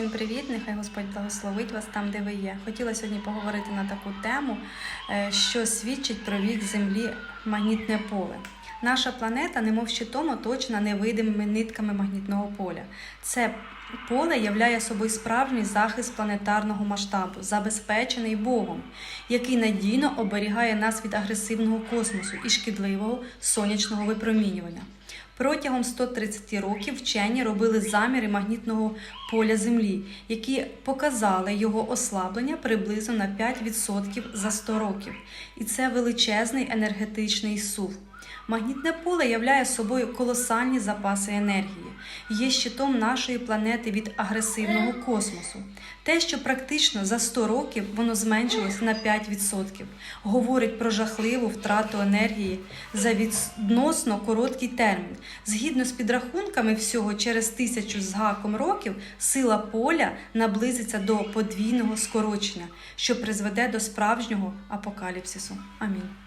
Всім привіт! Нехай Господь благословить вас там, де ви є. Хотіла сьогодні поговорити на таку тему, е, що свідчить про вік Землі магнітне поле. Наша планета, немов щитом, оточена невидимими нитками магнітного поля. Це поле являє собою справжній захист планетарного масштабу, забезпечений Богом, який надійно оберігає нас від агресивного космосу і шкідливого сонячного випромінювання. Протягом 130 років вчені робили заміри магнітного поля Землі, які показали його ослаблення приблизно на 5% за 100 років. І це величезний енергетичний сув. Магнітне поле являє собою колосальні запаси енергії, є щитом нашої планети від агресивного космосу. Те, що практично за 100 років воно зменшилось на 5%, говорить про жахливу втрату енергії за відносно короткий термін. Згідно з підрахунками всього, через тисячу з гаком років сила поля наблизиться до подвійного скорочення, що призведе до справжнього апокаліпсису. Амінь.